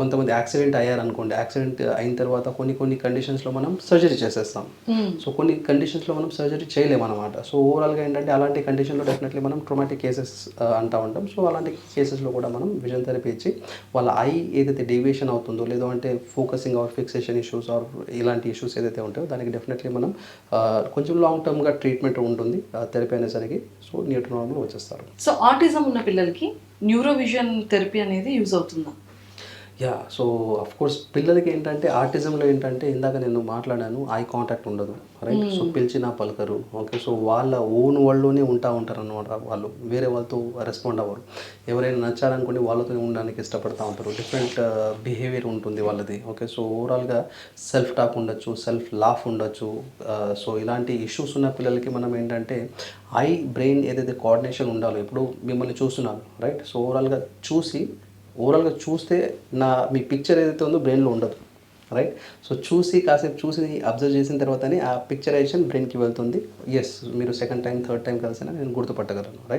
కొంతమంది accident అయ్యారనుకోండి accident అయిన తర్వాత కొన్ని కొన్ని కండిషన్స్లో మనం సర్జరీ చేసేస్తాం. సో కొన్ని కండిషన్స్లో మనం సర్జరీ చేయలేము అనమాట సో ఓవరాల్గా ఏంటంటే అలాంటి కండిషన్లో డెఫినెట్లీ మనం ట్రోమాటిక్ కేసెస్ అంటూ ఉంటాం. సో అలాంటి కేసెస్లో కూడా మనం విజన్ థెరపీ ఇచ్చి వాళ్ళ ఐ ఏదైతే డేవియేషన్ అవుతుందో లేదో అంటే focusing or fixation issues or ఇలాంటి ఇష్యూస్ ఏదైతే ఉంటాయో దానికి డెఫినెట్లీ మనం కొంచెం లాంగ్ టర్మ్గా ట్రీట్మెంట్ ఉంటుంది థెరపీ అనేసరికి. సో నియర్ టు నార్మల్ వచ్చేస్తారు. సో ఆటిజం ఉన్న పిల్లలకి న్యూరోవిజన్ థెరపీ అనేది యూజ్ అవుతుందా? యా సో అఫ్ కోర్స్ పిల్లలకి ఏంటంటే ఆర్టిజంలో ఏంటంటే ఇందాక నేను మాట్లాడాను ఐ కాంటాక్ట్ ఉండదు రైట్ సో పిలిచినా పలకరు ఓకే సో వాళ్ళ ఓన్ వరల్డ్లోనే ఉంటా ఉంటారు అనమాట వాళ్ళు. వేరే వాళ్ళతో రెస్పాండ్ అవ్వరు. ఎవరైనా నచ్చారనుకోండి వాళ్ళతో ఉండడానికి ఇష్టపడతా ఉంటారు. డిఫరెంట్ బిహేవియర్ ఉంటుంది వాళ్ళది ఓకే సో ఓవరాల్గా సెల్ఫ్ టాక్ ఉండొచ్చు సెల్ఫ్ లాఫ్ ఉండొచ్చు సో ఇలాంటి ఇష్యూస్ ఉన్న పిల్లలకి మనం ఏంటంటే ఐ బ్రెయిన్ ఏదైతే కోఆర్డినేషన్ ఉండాలో ఇప్పుడు మిమ్మల్ని చూస్తున్నాను రైట్ సో ఓవరాల్గా చూసి ఓవరాల్గా చూస్తే నా మీ పిక్చర్ ఏదైతే ఉందో బ్రెయిన్లో ఉండదు రైట్ సో చూసి కాసేపు చూసి అబ్జర్వ్ చేసిన తర్వాతనే ఆ పిక్చరైజేషన్ బ్రెయిన్కి వెళ్తుంది. ఎస్ మీరు సెకండ్ టైం థర్డ్ టైం కలిసినా నేను గుర్తుపట్టగలను రైట్